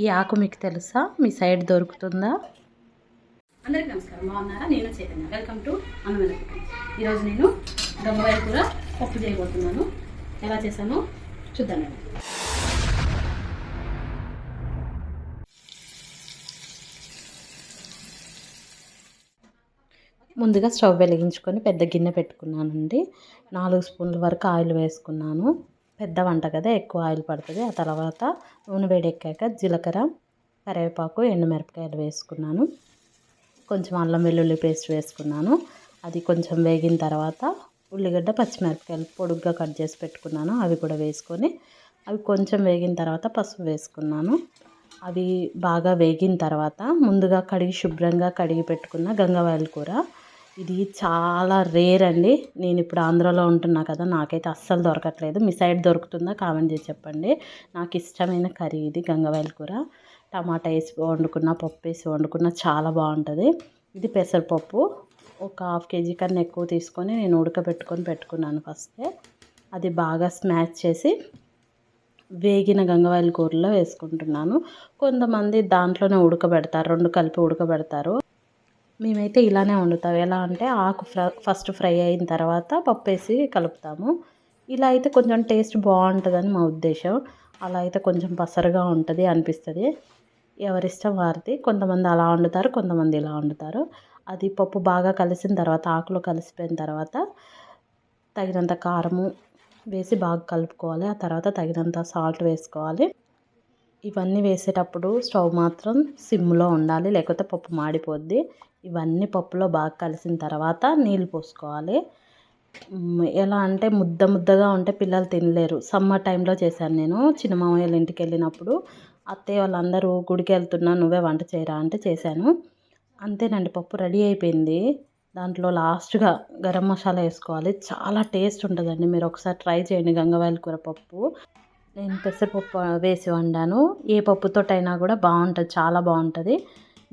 ఈ ఆకు మీకు తెలుసా? మీ సైడ్ దొరుకుతుందా? అందరికీ నమస్కారం. బాగున్నారా? నేను చైతన్య. వెల్కమ్ టు అన్నమైన కుకింగ్ ఈరోజు నేను గంగవారి కూర పప్పు చేయబోతున్నాను. ఎలా చేశానో చూద్దాం ముందుగా స్టవ్ వెలిగించుకొని పెద్ద గిన్నె పెట్టుకున్నానండి. నాలుగు స్పూన్ల వరకు ఆయిల్ వేసుకున్నాను. పెద్ద వంట కదా ఎక్కువ ఆయిల్ పడుతుంది. ఆ తర్వాత నూనె వేడెక్కాక జీలకర్ర కరివేపాకు ఎండుమిరపకాయలు వేసుకున్నాను. కొంచెం అల్లం వెల్లుల్లి పేస్ట్ వేసుకున్నాను. అది కొంచెం వేగిన తర్వాత ఉల్లిగడ్డ పచ్చిమిరపకాయలు పొడుగ్గా కట్ చేసి పెట్టుకున్నాను. అవి కూడా వేసుకొని అవి కొంచెం వేగిన తర్వాత పసుపు వేసుకున్నాను. అవి బాగా వేగిన తర్వాత ముందుగా కడిగి శుభ్రంగా కడిగి పెట్టుకున్న గంగవాయల కూర ఇది చాలా రేర్ అండి. నేను ఇప్పుడు ఆంధ్రాలో ఉంటున్నా కదా నాకైతే అస్సలు దొరకట్లేదు. మీ సైడ్ దొరుకుతుందా కామెంట్ చేసి చెప్పండి. నాకు ఇష్టమైన కర్రీ ఇది గంగవాయల కూర. టమాటా వేసి వండుకున్న పప్పు వేసి వండుకున్న చాలా బాగుంటుంది. ఇది పెసరపప్పు. ఒక హాఫ్ కేజీ కన్నా ఎక్కువ తీసుకొని నేను ఉడకబెట్టుకొని పెట్టుకున్నాను ఫస్టే. అది బాగా స్మాష్ చేసి వేగిన గంగవాయల కూరలో వేసుకుంటున్నాను. కొంతమంది దాంట్లోనే ఉడకబెడతారు రెండు కలిపి ఉడకబెడతారు. మేమైతే ఇలానే వండుతాం. ఎలా అంటే ఆకు ఫస్ట్ ఫ్రై అయిన తర్వాత పప్పు వేసి కలుపుతాము. ఇలా అయితే కొంచెం టేస్ట్ బాగుంటుందని మా ఉద్దేశం. అలా అయితే కొంచెం పసరుగా ఉంటుంది అనిపిస్తుంది. ఎవరిష్టం వారిది. కొంతమంది అలా వండుతారు కొంతమంది ఇలా వండుతారు. అది పప్పు బాగా కలిసిన తర్వాత ఆకులు కలిసిపోయిన తర్వాత తగినంత కారము వేసి బాగా కలుపుకోవాలి. ఆ తర్వాత తగినంత సాల్ట్ వేసుకోవాలి. ఇవన్నీ వేసేటప్పుడు స్టవ్ మాత్రం సిమ్లో ఉండాలి లేకపోతే పప్పు మాడిపోద్ది. ఇవన్నీ పప్పులో బాగా కలిసిన తర్వాత నీళ్ళు పోసుకోవాలి. ఎలా అంటే ముద్ద ముద్దగా ఉంటే పిల్లలు తినలేరు. సమ్మర్ టైంలో చేశాను నేను. చిన్న మామయ్యల ఇంటికి వెళ్ళినప్పుడు అత్తయ్య వాళ్ళందరూ గుడికి వెళ్తున్నా నువ్వే వంట చేయరా అంటే చేశాను. అంతేనండి పప్పు రెడీ అయిపోయింది. దాంట్లో లాస్ట్గా గరం మసాలా వేసుకోవాలి. చాలా టేస్ట్ ఉంటుందండి. మీరు ఒకసారి ట్రై చేయండి గంగవాయల కూర పప్పు. నేను పెసరపప్పు వేసి వండాను. ఏ పప్పుతోటైనా కూడా బాగుంటుంది చాలా బాగుంటుంది.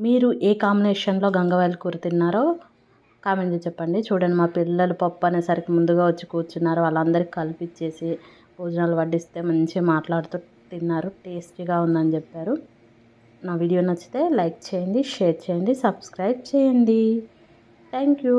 మీరు ఏ కాంబినేషన్లో గంగవాయల కూర తిన్నారో కామెంట్ చెప్పండి. చూడండి మా పిల్లలు పప్పు అనేసరికి ముందుగా వచ్చి కూర్చున్నారు. వాళ్ళందరికీ కలిపిచ్చేసి భోజనాలు వడ్డిస్తే మంచిగా మాట్లాడుతూ తిన్నారు. టేస్టీగా ఉందని చెప్పారు. నా వీడియో నచ్చితే లైక్ చేయండి షేర్ చేయండి సబ్స్క్రైబ్ చేయండి. Thank you.